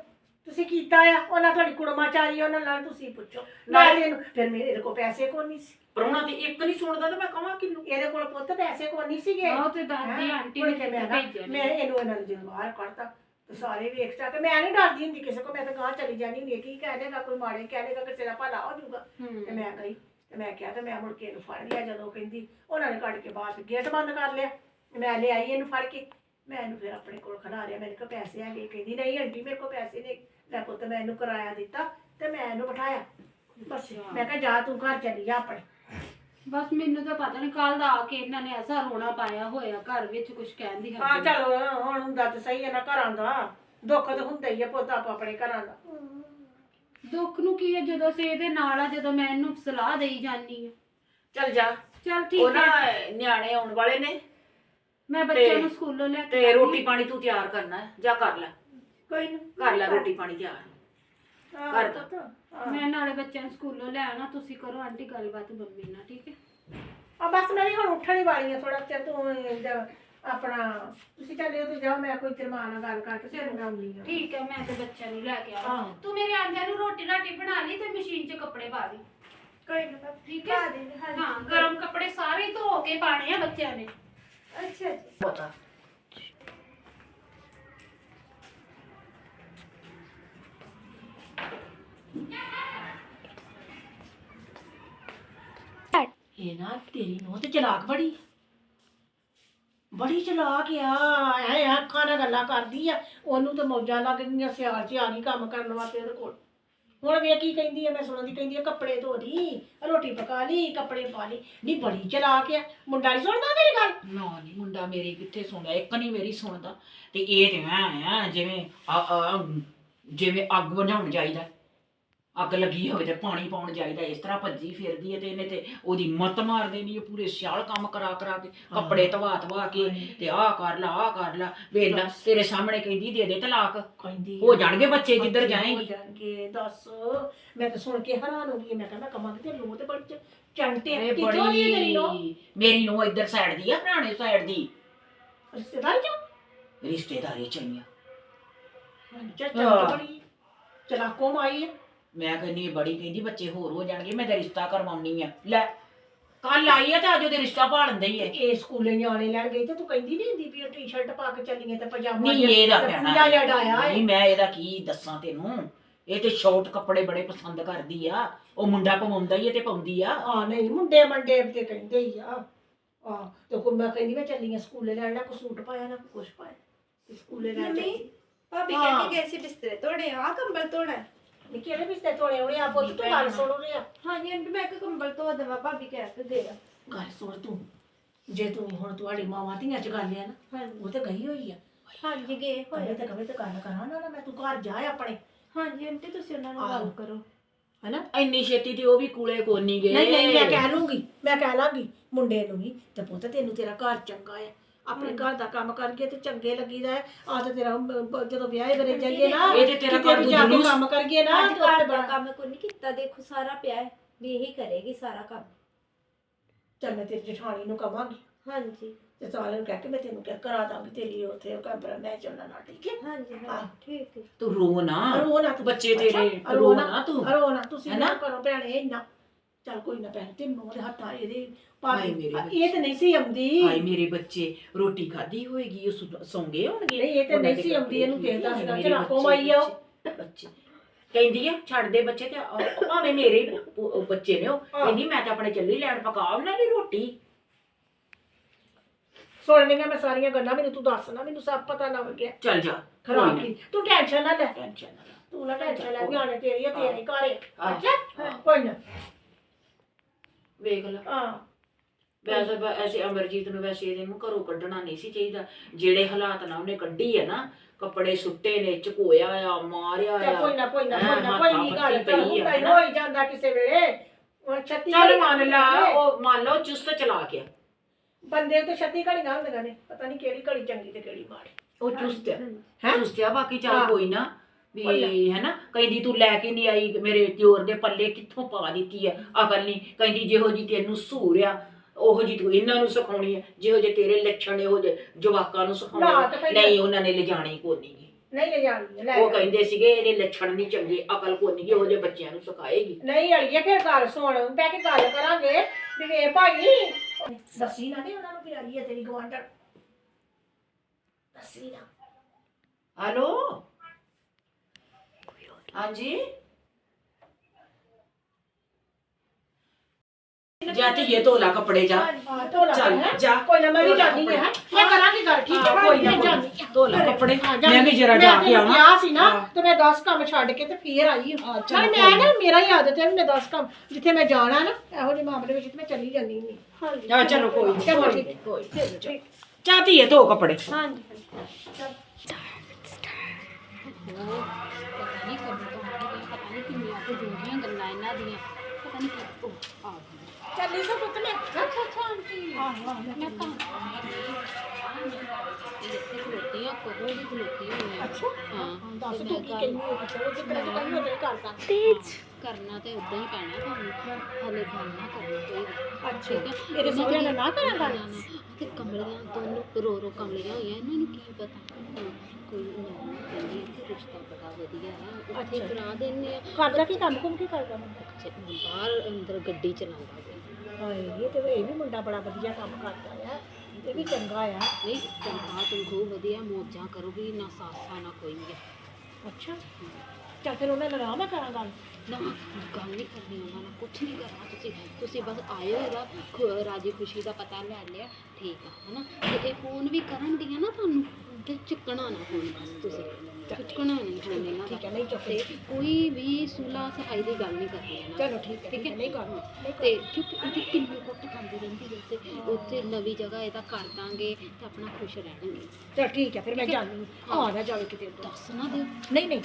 ਤੁਸੀਂ ਕੀਤਾ ਆ ਉਹਨਾਂ ਤੁਹਾਡੀ ਕੁੜਮਾਚਾਰੀ ਉਹਨਾਂ ਨਾਲ ਤੁਸੀਂ ਪੁੱਛੋ। ਨਾਲੇ- ਇਹਨੂੰ ਫਿਰ ਮੇਰੇ ਕੋਲ ਪੈਸੇ ਕੋ ਨਹੀਂ ਸੀ। ਪਰੋਣਾ ਤੇ ਇੱਕ ਨਹੀਂ ਸੁਣਦਾ ਤਾਂ ਮੈਂ ਕਹਾਂ ਕਿਹਨੂੰ? ਇਹਦੇ ਕੋਲ ਪੁੱਤ ਪੈਸੇ ਕੋ ਨਹੀਂ ਸੀਗੇ। ਉਹ ਤੇ ਦਾਦੀ? ਆਂਟੀ ਨੇ ਕੇ ਮੈਂ ਮੈਂ। ਇਹਨੂੰ ਇਹਨਾਂ ਨੂੰ ਜਦੋਂ ਬਾਹਰ ਕੱਢਤਾ ਤੇ ਸਾਰੇ ਵੇਖ ਚਾ ਕੇ ਮੈਂ ਨਹੀਂ ਡਰਦੀ ਹੁੰਦੀ ਕਿਸੇ ਕੋ ਮੈਂ ਤਾਂ ਗਾਂ ਚਲੀ ਜਾਣੀ ਹੁੰਦੀ ਹੈ, ਕੀ ਕਹਿ ਦੇਗਾ ਕੋਈ ਮਾੜੇ ਕਹਿ ਦੇਗਾ ਕਿਸੇ ਦਾ ਭਲਾ ਹੋ ਜਾਊਗਾ। ਤੇ ਮੈਂ ਗਈ ਤੇ ਮੈਂ ਕਿਹਾ ਤੇ ਮੈਂ ਮੁੜ ਕੇ ਇਹਨੂੰ ਫੜ ਲਿਆ ਜਦੋਂ ਕਹਿੰਦੀ ਉਹਨਾਂ ਨੇ ਕੱਢ ਕੇ ਬਾਹਰ ਗੇਟ ਬੰਦ ਕਰ ਲਿਆ। ਮੈਂ ਲਿਆਈ ਇਹਨੂੰ ਫੜ ਕੇ। ਮੈਂ ਇਹਨੂੰ ਫਿਰ ਆਪਣੇ ਕੋਲ ਖੜਾ ਲਿਆ ਮੇਰੇ ਕੋਲ ਪੈਸੇ ਹੈਗੇ ਕਹਿੰਦੀ ਨਹੀਂ ਆਂਟੀ ਮੇਰੇ ਕੋਲ ਪੈਸੇ ਨਹੀਂ ਲੈ ਪੁੱਤ ਮੈਂ ਇਹਨੂੰ ਕਿਰਾਇਆ ਦਿੱਤਾ ਤੇ ਮੈਂ ਇਹਨੂੰ ਬਿਠਾਇਆ। ਬਸ ਅੱਛਾ। ਮੈਂ ਕਿਹਾ ਜਾ ਤੂੰ ਘਰ ਚਲੀ ਜਾ ਆਪਣੇ। ਬਸ ਮੈਨੂੰ ਤਾਂ ਪਤਾ ਨਹੀਂ ਕੱਲ ਦਾ ਆ ਕੇ ਇਹਨਾਂ ਨੇ ਐਸਾ ਰੋਣਾ ਪਾਇਆ ਹੋਇਆ ਘਰ ਵਿੱਚ ਕੁਝ ਕਹਿਣ ਦੀ ਹਾਂ ਹੱਦ ਨੀ। ਚਲੋ ਹੁਣ ਹੁੰਦਾ ਤੇ ਸਹੀ ਹੈ ਨਾ ਘਰਾਂ ਦਾ। ਦੁੱਖ ਤਾਂ ਹੁੰਦਾ ਹੀ ਹੈ ਪੁੱਤ ਆਪ ਆਪਣੇ ਘਰਾਂ ਦਾ। ਦੁੱਖ ਨੂੰ ਕੀ ਹੈ ਜਦੋਂ ਸੇ ਇਹਦੇ ਨਾਲ ਆ ਜਦੋਂ ਮੈਂ ਇਹਨੂੰ ਸਲਾਹ ਦੇਈ ਜਾਨੀ ਆ। ਚੱਲ ਜਾ। ਚਲ ਠੀਕ ਨਾ ਹੈ ਨਿਆਣੇ ਆਉਣ ਵਾਲੇ ਨੇ। ਮੈਂ ਬੱਚਿਆਂ ਤੇ- ਨੂੰ ਸਕੂਲੋਂ ਲੈ ਕੇ ਤੇ ਰੋਟੀ ਪਾਣੀ ਤੂੰ ਤਿਆਰ ਕਰਨਾ ਹੈ ਜਾਂ ਕਰ ਲੈ। ਕੋਈ ਨਾ ਕਰ ਲੈ ਰੋਟੀ ਪਾਣੀ ਤਿਆਰ। ਦਾ। ਮੈਂ ਨਾਲੇ ਬੱਚਿਆਂ ਨੂੰ ਸਕੂਲੋਂ ਲੈ ਆਣਾ ਤੁਸੀਂ ਕਰੋ ਆਂਟੀ ਗੱਲਬਾਤ ਮੰਮੀ ਨਾਲ ਠੀਕ ਹੈ? ਆ ਬਸ ਮੈਂ ਵੀ ਹੁਣ ਉੱਠਣ ਹੀ ਵਾਲੀ ਆ ਥੋੜਾ ਚਿਰ ਤੂੰ ਜ- ਆਪਣਾ ਤੁਸੀਂ ਚੱਲੇ ਤੇ ਜਾਓ ਮੈਂ ਕੋਈ ਤੇਰੇ ਮਾਂ ਨਾਲ ਗੱਲ ਕਰਕੇ ਫਿਰ ਮੈਂ ਆਉਂਦੀ ਆ। ਠੀਕ ਹੈ ਮੈਂ ਤੇ ਬੱਚਿਆਂ ਨੂੰ ਲੈ ਕੇ ਆਵਾਂ। ਤੂੰ ਮੇਰੇ ਆਂਦਿਆਂ ਨੂੰ ਰੋਟੀ ਰਾਟੀ ਬਣਾ ਲਈ ਤੇ ਮਸ਼ੀਨ 'ਚ ਕੱਪੜੇ ਪਾ ਦੇ। ਕੋਈ ਨਾ ਠੀਕ ਹੈ। ਹਾਂ ਗਰਮ ਕੱਪੜੇ ਸਾਰੇ ਧੋ ਕੇ ਪਾਣੇ ਆ ਬੱਚਿਆਂ ਨੇ। ਅੱਛਾ ਜੀ। ਪਤਾ। ਇਹ ਨਾ ਤੇਰੀ ਨੂੰ ਤੇ ਚਲਾਕ ਬੜੀ। ਬੜੀ ਚਲਾਕ ਆ, ਐ ਅੱਖਾਂ ਨਾਲ ਗੱਲਾਂ ਕਰਦੀ ਆ। ਉਹਨੂੰ ਤਾਂ ਮੌਜਾਂ ਲੱਗ ਗਈਆਂ, ਸਿਆਲ ਚ ਆ ਗਈ ਕੰਮ ਕਰਨ ਵਾਸਤੇ ਉਹਦੇ ਕੋਲ। ਹੁਣ ਵੇ ਕੀ ਕਹਿੰਦੀ ਆ, ਮੈਂ ਸੁਣਦੀ ਕਹਿੰਦੀ ਆ, ਕੱਪੜੇ ਧੋ ਲਈ ਰੋਟੀ ਪਕਾ ਲਈ, ਕੱਪੜੇ ਪਾ ਲਈ। ਨਹੀਂ ਬੜੀ ਚਲਾਕ ਆ। ਮੁੰਡਾ ਨਹੀਂ ਸੁਣਦਾ ਤੇਰੀ ਗੱਲ? ਨਾ ਨਹੀਂ ਮੁੰਡਾ ਮੇਰੀ ਕਿੱਥੇ ਸੁਣਦਾ? ਇੱਕ ਨਹੀਂ ਮੇਰੀ ਸੁਣਦਾ। ਤੇ ਇਹ ਤੇ ਮੈਂ ਆ, ਜਿਵੇਂ ਆ- ਆ- ਜਿਵੇਂ ਅੱਗ ਬੁਝਾਉਣ ਜਾਈਦਾ। ਅੱਗ ਲੱਗੀ ਹੋਵੇ ਤੇ ਪਾਣੀ ਪਾਉਣ ਜਾਈਦਾ ਇਸ ਤਰ੍ਹਾਂ ਭੱਜੀ ਫਿਰਦੀ ਹੈ ਤੇ ਇਹਨੇ ਤੇ ਉਹਦੀ ਮੱਤ ਮਾਰ ਦੇਣੀ ਹੈ ਪੂਰੇ ਸਿਆਲ ਕੰਮ ਕਰਾ ਕਰਾ ਕੇ ਕੱਪੜੇ ਧਵਾ ਧਵਾ ਕੇ ਤੇ ਆਹ ਕਰ ਲਾ ਆਹ ਕਰ ਲਾ ਵੇਲਾ ਤੇਰੇ ਸਾਹਮਣੇ ਕਹਿੰਦੀ ਦੇ ਦੇ ਤਲਾਕ। ਕਹਿੰਦੀ ਹੋ ਜਾਣਗੇ ਬੱਚੇ ਜਿੱਧਰ ਜਾਏਂਗੀ। ਜਾਣਗੇ ਦੱਸ। ਮੈਂ ਤਾਂ ਸੁਣ ਕੇ ਹੈਰਾਨ ਹੋ ਗਈ ਮੈਂ ਕਹਿੰਦਾ ਕਮਾਂ ਤੇ ਲੋ ਤੇ ਬੜੀ ਚ- ਚੰਟੇ ਅਰੇ ਕਿੱਥੋਂ ਦੀ ਹੈ ਤੇਰੀ ਨੋ ਮੇਰੀ ਨੂੰ ਇੱਧਰ ਸਾਈਡ ਦੀ ਆ ਪੁਰਾਣੇ ਸਾਈਡ ਦੀ। ਰਿਸ਼ਤੇਦਾਰ ਚੋਂ? ਰਿਸ਼ਤੇਦਾਰੀ ਚਾਹੀਆਂ ਚਾਚਾ ਹਾਂ। ਬੜੀ ਚਲਾਕੋ ਮਾਈ ਹੈ ਮੈਂ ਕਹਿੰਦੀ ਇਹ ਬੜੀ ਕਹਿੰਦੀ ਬੱਚੇ ਹੋਰ ਹੋ ਜਾਣਗੇ ਮੈਂ ਤਾਂ ਰਿਸ਼ਤਾ ਕਰਵਾਉਣੀ ਆ। ਲੈ ਕੱਲ ਆਈ ਆ ਤੇ ਅੱਜ ਉਹਦੇ ਰਿਸ਼ਤਾ ਭਾਲਣ ਦਈ ਐ ਇਹ ਸਕੂਲੇ ਨਿਆਣੇ ਲੈਣ ਗਈ ਤੇ ਤੂੰ ਕਹਿੰਦੀ ਨਹੀਂ ਹੁੰਦੀ ਵੀ ਟੀ-ਸ਼ਰਟ ਪਾ ਕੇ ਚੱਲੀਏ ਤੇ ਪਜਾਮਾ ਨਹੀਂ ਇਹਦਾ ਕਹਿਣਾ ਡਾਇਆ ਨਹੀਂ ਮੈਂ ਇਹਦਾ ਕੀ ਦੱਸਾਂ ਤੈਨੂੰ? ਇਹ ਤੇ ਸ਼ਾਰਟ ਕੱਪੜੇ ਬੜੇ ਪਸੰਦ ਕਰਦੀ ਆ। ਉਹ ਮੁੰਡਾ ਪਵਾਉਂਦਾ ਹੀ ਆ ਤੇ ਪਾਉਂਦੀ ਆ। ਆ ਨਹੀਂ ਮੁੰਡੇ ਮੰਡੇ ਤੇ ਕਹਿੰਦੇ ਹੀ ਆ। ਆ ਤੇ ਕੋ ਮੈਂ ਕਹਿੰਦੀ ਮੈਂ ਚੱਲੀਆਂ ਸਕੂਲੇ ਲੈਣ ਨਾ ਕੋ ਸੂਟ ਪਾਇਆ ਨਾ ਕੁਛ ਪਾਇਆ। ਤੇ ਸਕੂਲੇ ਲੈਣ ਮੰਮੀ। ਭਾਬੀ। ਕਹਿੰਦੀ ਗਏ ਸੀ ਬਿਸਤਰੇ ਤੋੜੇ ਆ ਕੰਬਲ ਤੋੜਾ। ਨੀ ਕਿਹੜੇ ਬਿਸਤੇ ਤੋੜੇ ਹੋਣੇ ਆ? ਪੁੱਤ ਤੂੰ ਗੱਲ ਸੁਣ ਰਿਹਾ ਹਾਂਜੀ ਆਂਟੀ ਮੈਂ ਕਿ ਕੰਬਲ ਧੋ ਦੇਵਾਂ ਭਾਬੀ ਕਹਿ ਕੇ ਦੇ ਆ। ਗੱਲ ਸੁਣ ਤੂੰ। ਜੇ ਤੂੰ ਹੁਣ ਤੁਹਾਡੀ ਮਾਵਾਂ ਧੀਆਂ ਚ ਗੱਲ ਆ ਨਾ ਹਾਂਜੀ। ਉਹ ਤੇ ਗਈ ਹੋਈ ਆ। ਹਾਂਜੀ ਗਏ ਕਵੇ ਹੋਏ ਤੇ ਕਵੇ ਤੇ ਗੱਲ ਕਰਾਂ ਨਾ ਨਾ ਮੈਂ ਤੂੰ ਘਰ ਜਾ ਆਪਣੇ। ਹਾਂਜੀ ਆਂਟੀ ਤੁਸੀਂ ਉਹਨਾਂ ਨਾਲ ਗੱਲ ਕਰੋ। ਹੈਨਾ? ਇੰਨੀ ਛੇਤੀ ਤੇ ਉਹ ਵੀ ਕੁਲੇ ਕੋਨੀ ਗਏ। ਨਹੀਂ ਨਹੀਂ ਮੈਂ ਕਹਿ ਲੂੰਗੀ ਮੈਂ ਕਹਿ ਲਾਂਗੀ ਮੁੰਡੇ ਨੂੰ ਵੀ ਤੇ ਪੁੱਤ ਤੈਨੂੰ ਤੇਰਾ ਘਰ ਚੰਗਾ ਹੈ ਆਪਣੇ ਘਰ ਦਾ ਕੰਮ ਕਰਕੇ ਤੇ ਚੰਗੇ ਲੱਗੀਦਾ ਹੈ। ਆ ਤੇ ਤੇਰਾ ਬ- ਜਦੋਂ ਵਿਆਹੇ ਬਰੇ ਜਾਈਏ ਨਾ। ਇਹ ਤੇ ਤੇਰਾ ਕਿਤੇ ਵੀ ਜਾ ਕੇ। ਕੰਮ ਕਰੀਏ ਨਾ ਅੱਜ ਤੇ ਘਰ ਦਾ ਕੰਮ ਕੋਈ ਨਹੀਂ ਕੀਤਾ। ਦੇਖੋ ਸਾਰਾ ਪਿਆ ਹੈ। ਵੀ ਇਹੀ ਕਰੇਗੀ ਸਾਰਾ ਕੰਮ। ਚੱਲ ਮੈਂ ਤੇਰੀ ਜਠਾਣੀ ਨੂੰ ਕਵਾਂਗੀ। ਹਾਂਜੀ। ਤੇ ਸਾਰਿਆਂ ਨੂੰ ਕਹਿ ਕੇ ਮੈਂ ਤੈਨੂੰ ਕਹਿ ਕਰਾ ਦਾਂਗੀ ਤੇਰੀ ਉੱਥੇ ਉਹ ਕਮਰਾ ਮੈਂ ਚੱਲਣਾ ਨਾਲ ਠੀਕ ਹੈ? ਹਾਂਜੀ ਹਾਂ। ਹਾਂ। ਠੀਕ ਹੈ। ਤੂੰ ਰੋ ਨਾ। ਰੋ ਨਾ ਤੂੰ। ਬੱਚੇ ਤੇਰੇ ਅੱਛਾ, ਰੋ ਨਾ ਤੂੰ। ਰੋ ਨਾ ਤੁਸੀਂ ਹੈਨਾ? ਨਾ ਕਰੋ ਭੈਣੇ ਇੰਨਾ। ਚੱਲ ਕੋਈ ਨਾ ਭੈਣ ਤੇ ਮੂੰਹ ਦੇ ਹੱਥਾਂ ਇਹਦੇ ਹਾਏ ਮੇਰੇ ਭਾਵੇਂ ਇਹ ਤੇ ਨਹੀਂ ਸੀ ਆਉਂਦੀ। ਹਾਏ ਮੇਰੇ ਬੱਚੇ ਰੋਟੀ ਖਾਧੀ ਹੋਏਗੀ ਉਹ ਸੁ- ਸੌਂਗੇ ਹੋਣਗੇ। ਨਹੀਂ, ਇਹ ਤੇ ਉਹਨਾਂ ਨਹੀਂ ਦੇ ਸੀ ਆਉਂਦੀ, ਇਹਨੂੰ ਕੱਪੜੇ ਦੇਖਦਾ ਹਾਏ ਸੀਗਾ, ਮੇਰੇ ਝਰਾਕੋਂ ਬੱਚੇ, ਮਾਈ ਆ ਉਹ। ਬੱਚੇ। ਕਹਿੰਦੀ ਆ ਛੱਡ ਦੇ ਬੱਚੇ ਤੇ ਭਾਵੇਂ ਮੇਰੇ ਹੀ ਉਹ- ਉਹ ਬੱਚੇ ਨੇ ਉਹ। ਹਾਂ। ਕਹਿੰਦੀ ਮੈਂ ਤਾਂ ਆਪਣੇ ਚੱਲੀ ਲੈਣ ਪਕਾ ਉਹਨਾਂ ਦੀ ਰੋਟੀ। ਸੁਣ ਲਈਆਂ ਮੈਂ ਸਾਰੀਆਂ ਗੱਲਾਂ ਮੈਨੂੰ ਤੂੰ ਦੱਸ ਨਾ ਮੈਨੂੰ ਸਭ ਪਤਾ ਲੱਗ ਗਿਆ। ਚੱਲ ਜਾ ਖਰਾਬ ਕੀ? ਤੂੰ ਟੈਨਸ਼ਨ ਨਾ ਲੈ। ਟੈਨਸ਼ਨ। ਤੂੰ ਨਾ ਟੈਨਸ਼ਨ ਲੈ ਨਿਆਣੇ ਤੇਰੀ ਆ ਤੇਰੇ ਘਰ ਆ। ਹਾਂ। ਅੱਛਾ? ਕੋਈ ਨਾ। ਵੇਖ ਲੈ ਹਾਂ ਵੈਸੇ ਬ- ਐਸੇ ਅਮਰਜੀਤ ਨੂੰ ਵੈਸੇ ਇਹਨੂੰ ਘਰੋਂ ਕੱਢਣਾ ਨਹੀਂ ਸੀ ਚਾਹੀਦਾ ਜਿਹੜੇ ਹਾਲਾਤ ਨਾਲ ਉਹਨੇ ਕੱਢੀ ਹੈ ਨਾ ਕੱਪੜੇ ਸੁੱਟੇ ਨੇ ਝਕੋਇਆ ਆ ਮਾਰਿਆ ਚੱਲ ਕੋਈ ਆ ਨਾ ਕੋਈ ਨਾ ਹਾਂ, ਕੋਈ ਨਾ ਕੋਈ ਨਹੀਂ ਗੱਲ ਆ, ਹੀ ਹਨਾ? ਹੋਈ ਜਾਂਦਾ ਕਿਸੇ ਵੇਲੇ ਹੁਣ ਛੱਤੀ ਚੱਲ ਮੰਨ ਲਾ। ਉਹ ਮੰਨ ਲਓ ਚੁਸਤ ਚਲਾ ਕੇ ਬੰਦੇ ਤੇ ਛੱਤੀ ਘੜੀਆਂ ਹੁੰਦੀਆਂ ਨੇ ਪਤਾ ਨਹੀਂ ਕਿਹੜੀ ਘੜੀ ਚੰਗੀ ਤੇ ਕਿਹੜੀ ਮਾੜੀ ਉਹ ਚੁਸਤ ਆ ਹੈਂ? ਚੁਸਤ ਆ ਬਾਕੀ ਚੱਲ ਹਾਂ। ਕੋਈ ਨਾ। ਵੀ ਹੈ ਨਾ ਕਹਿੰਦੀ ਤੂੰ ਲੈ ਕੇ ਨਹੀਂ ਆਈ ਮੇਰੇ ਦਿਓਰ ਦੇ ਪੱਲੇ ਕਿੱਥੋਂ ਪਾ ਦਿੱਤੀ ਆ ਅਕਲ ਨਹੀਂ। ਕਹਿੰਦੀ ਜਿਹੋ ਜੀ ਤੈਨੂੰ ਸੂਰਿਆ ਉਹੋ ਜੀ ਤੂੰ ਇਹਨਾਂ ਨੂੰ ਸਿਖਾਉਣੀ ਹੈ। ਜਿਹੋ ਜੇ ਤੇਰੇ ਲੱਛਣ ਇਹੋ ਜੇ ਜਵਾਕਾਂ ਨੂੰ ਨਾ, ਸਿਖਾਉਣੇ ਤਾਂ ਫਿਰ- ਨਹੀਂ ਉਹਨਾਂ ਨੇ ਲਿਜਾਣੀ ਕੋਨੀ ਗੀ। ਨਹੀਂ ਲੈ ਜਾਣੀ ਲੈ ਉਹ ਕਹਿੰਦੇ ਸੀਗੇ ਇਹਦੇ ਲੱਛਣ ਨਹੀਂ ਚੰਗੇ ਅਕਲ ਕੋਨੀ ਗੀ ਉਹ ਜੇ ਬੱਚਿਆਂ ਨੂੰ ਸਿਖਾਏਗੀ। ਨਹੀਂ ਅੜੀਏ ਫਿਰ ਗੱਲ ਸੁਣ ਬਹਿ ਕੇ ਗੱਲ ਕਰਾਂਗੇ। ਵੀ ਵੇ ਭਾਈ ਦੱਸੀ ਨਾ ਤੇ ਉਹਨਾਂ ਨੂੰ ਪਿਆਰੀ ਹੈ ਤੇਰੀ ਗਵਾਂਢਣ ਦੱਸੀ ਨਾ। ਹੈਲੋ? ਹਾਂਜੀ ਜਾ ਧੀਏ ਧੋਲਾ ਕੱਪੜੇ ਜਾ ਹਾਂ ਢੋਲਾ ਚੱਲ, ਹੈ ਜਾ। ਕੋਈ ਨਾ ਮੈਂ ਵੀ ਢੋਲਾ ਜਾਣੀ ਹੈ ਕੱਪੜੇ। ਮੈਂ ਕਰਾਂਗੀ ਗੱਲ ਠੀਕ ਹੈ ਹਾਂ, ਕੋਈ ਨਾ ਮੈਂ ਕੋਈ ਨਾ। ਜਾਂਦੀ ਹਾਂ। ਧੋਲਾ ਕੱਪੜੇ ਹਾਂ, ਮੈਂ ਵੀ ਜਰਾ ਮੈਂ ਜਾ ਕੇ ਤੈਨੂੰ ਆਵਾਂ ਕਿਹਾ ਸੀ ਨਾ ਹਾਂ। ਤੇ ਮੈਂ 10 ਕੰਮ ਛੱਡ ਕੇ ਤੇ ਫੇਰ ਆਈ ਹਾਂ ਹਾਂ, ਚੱਲ ਨਾਲੇ ਕੋਈ ਮੈਂ ਨਾ। ਨਾ ਮੇਰਾ ਹੀ ਆਦਤ ਹੈ ਵੀ ਮੈਂ 10 ਕੰਮ ਜਿੱਥੇ ਮੈਂ ਜਾਣਾ ਨਾ ਇਹੋ ਜਿਹੇ ਮਾਮਲੇ ਵਿੱਚ ਤੇ ਮੈਂ ਚੱਲੀ ਜਾਂਦੀ ਨਹੀਂ ਹਾਂਜੀ ਆ ਚਲੋ ਕੋਈ ਨੀ, ਚਲੋ ਕੋਈ ਠੀਕ ਨੀ, ਹੈ। ਕੋਈ ਨੀ। ਠੀਕ ਠੀਕ ਜਾ ਧੀਏ ਧੋ ਕੱਪੜੇ ਹਾਂਜੀ ਉਹ ਪਤਾ ਨਹੀਂ ਕਦੋਂ ਤੋਂ ਆ ਗਈ ਪਤਾ ਨਹੀਂ ਕਿੰਨੀਆਂ ਕੁ ਜੂਝੀਆਂ ਗੱਲਾਂ ਇਹਨਾਂ ਦੀਆਂ ਪਤਾ ਨਹੀਂ ਕਿ ਉਹ ਆ ਗਈ ਚੱਲੀ ਸੋ ਪੁੱਤ ਮੈਂ ਅੱਛਾ ਅੱਛਾ ਆਂਟੀ। ਮੈਂ ਤਾਂ ਇਹ ਇੱਥੇ ਖਲੋਤੀ ਆ ਕਦੋਂ ਦੀ ਖਲੋਤੀ ਹੋਈ ਆ? ਅੱਛਾ ਹਾਂ ਦੱਸ ਤੇ ਤੂੰ ਮੈਂ ਕੀ ਗੱਲ- ਕਹਿੰਦੀ ਹੈ ਚਲੋ ਜਿੱਦਾਂ ਤੂੰ ਕਹਿੰਦੀ ਉਹ ਕਰਦਾ ਕਰਨਾ ਤੇ ਉਦਾਂ ਹੀ ਪੈਣਾ ਤੁਹਾਨੂੰ ਹਲੇ ਗੱਲ ਨਾ ਕਰਨੀ ਕੋਈ ਅੱਛਾ ਠੀਕ ਹੈ ਮੇਰੇ ਸਹੁਰਿਆਂ ਨੇ ਨਾ ਕਰਾਂ ਗੱਲ ਤੇ ਕਮਲੀਆਂ ਦੋਨੋਂ ਰੋ ਰੋ ਕਮਲੀਆਂ ਹੋਈਆਂ ਇਹਨਾਂ ਨੂੰ ਕੀ ਪਤਾ? ਕੋਈ ਨਿਆਣਾ ਕਹਿੰਦੀ ਕਿ ਰਿਸ਼ਤਾ ਬੜਾ ਵਧੀਆ ਹੈ। ਉੱਥੇ। ਕਰਾ ਦਿੰਦੇ ਆ। ਕਰਦਾ ਕੀ ਕੰਮ ਕੁਮ ਕੀ ਕਰਦਾ ਮੁੰਡਾ ਬਾਹਰ ਅੰਦਰ ਗੱਡੀ ਚਲਾਉਂਦਾ ਪਿਆ ਹਾਏ ਇਹ ਤੇ ਇਹ ਵੀ ਮੁੰਡਾ ਬੜਾ ਵਧੀਆ ਕੰਮ ਕਰਦਾ ਆ। ਇਹ ਵੀ ਚੰਗਾ ਆ। ਨਹੀਂ ਤਨਖਾਹ ਤਨਖੂ ਵਧੀਆ ਮੌਜਾਂ ਕਰੋਗੀ ਨਾ ਸਾਸਾ ਨਾ ਕੋਈ ਹੈ ਅੱਛਾ। ਚੱਲ ਫਿਰ ਉਹਨਾਂ ਨਾਲ ਆਰਾਮ ਨਾਲ ਕਰਾਂ ਗੱਲ? ਨਾ ਗੱਲ ਨਹੀਂ ਕਰਨੀ ਉਹਨਾਂ ਨਾਲ ਕੁਝ ਨਹੀਂ ਕਰਨਾ ਤੁਸੀਂ। ਤੁਸੀਂ ਬਸ ਆਇਓ ਇਹਦਾ ਖੁ- ਰਾਜੀ ਖੁਸ਼ੀ ਦਾ ਪਤਾ ਲੈ ਲਿਆ। ਠੀਕ ਆ ਹਨਾ? ਤੇ ਇਹ ਫੋਨ ਵੀ ਕਰਨ ਦੀਆਂ ਨਾ ਤੁਹਾਨੂੰ ਤੇ ਚੁੱਕਣਾ ਨਾ ਫੋਨ ਬਸ ਤੁਸੀਂ। ਚੁੱਕਣਾ ਨਹੀਂ ਫੋਨ ਇਹਨਾਂ ਠੀਕ ਹੈ ਨਹੀਂ ਚੁੱਕ ਤੇ ਕੋਈ ਵੀ ਸੁਲਾ ਸਫ਼ਾਈ ਦੀ ਗੱਲ ਨਹੀਂ ਕਰਨੀ ਹੈ ਚਲੋ ਠੀਕ ਹੈ ਠੀਕ ਹੈ? ਨਹੀਂ ਕਰਨਾ ਤੇ ਕਿਉਂਕਿ ਉਹਦੀ ਕਿੰਨੀ ਕੁੱਟ ਖਾਂਦੀ ਰਹਿੰਦੀ ਹੈ ਤੇ ਉੱਥੇ ਨਵੀਂ ਜਗ੍ਹਾ ਇਹਦਾ ਕਰ ਦਾਂਗੇ ਤੇ ਆਪਣਾ ਖੁਸ਼ ਰਹਿਣਗੇ। ਚਲ ਠੀਕ ਹੈ ਫਿਰ ਮੈਂ ਹੈ। ਜਾਣੀ ਆ ਨਾ ਜਾਵੇ ਕਿਤੇ। ਦੱਸ ਨਾ ਦਿਓ। ਨਹੀਂ ਨਹੀਂ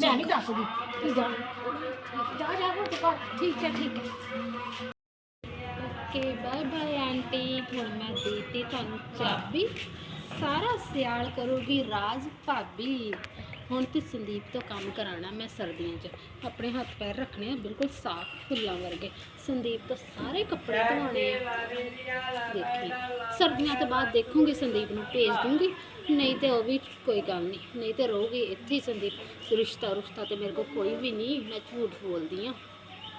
ਮੈਂ ਨਹੀਂ ਦੱਸਦੀ। ਜਾ। ਜਾ ਜਾ ਠੀਕ ਹੈ ਠੀਕ ਹੈ। ਓਕੇ ਬਾਏ ਬਾਏ ਆਂਟੀ ਹੁਣ ਮੈਂ ਦੇਤੀ ਤੁਹਾਨੂੰ ਚਾਬੀ। ਸਾਰਾ ਸਿਆਲ ਕਰੂਗੀ ਰਾਜ ਭਾਬੀ। ਹੁਣ ਤੇ ਸੰਦੀਪ ਤੋਂ ਕੰਮ ਕਰਾਉਣਾ ਮੈਂ ਸਰਦੀਆਂ 'ਚ। ਆਪਣੇ ਹੱਥ ਪੈਰ ਰੱਖਣੇ ਆ ਬਿਲਕੁਲ ਸਾਫ਼ ਫੁੱਲਾਂ ਵਰਗੇ। ਸੰਦੀਪ ਤੋਂ ਸਾਰੇ ਕੱਪੜੇ ਧਵਾਉਣੇ ਆ। ਦੇਖੀ। ਸਰਦੀਆਂ ਤੋਂ ਬਾਅਦ ਦੇਖੂੰਗੀ ਸੰਦੀਪ ਨੂੰ ਭੇਜ ਦੂੰਗੀ। ਨਹੀਂ ਤੇ ਉਹ ਵੀ ਕੋਈ ਗੱਲ ਨਹੀਂ। ਨਹੀਂ ਤੇ ਰਹੂਗੀ ਇੱਥੇ ਹੀ ਸੰਦੀਪ। ਰਿਸ਼ਤਾ ਰੁਸ਼ਤਾ ਤੇ ਮੇਰੇ ਕੋਲ ਕੋਈ ਵੀ ਨਹੀਂ। ਮੈਂ ਝੂਠ ਬੋਲਦੀ ਆ।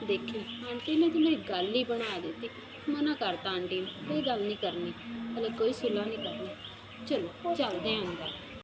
ਦੇਖੀ। ਆਂਟੀ ਨੇ ਤੇ ਮੇਰੀ ਗੱਲ ਹੀ ਬਣਾ ਦਿੱਤੀ। ਮਨਾ ਕਰਤਾ ਆਂਟੀ ਨੇ, ਕੋਈ ਗੱਲ ਨਹੀਂ ਕਰਨੀ ਹਲੇ ਕੋਈ ਸੁਲਾ ਨਹੀਂ ਕਰਨੀ। ਚਲੋ, ਚੱਲਦੇ ਆਂ ਅੰਦਰ।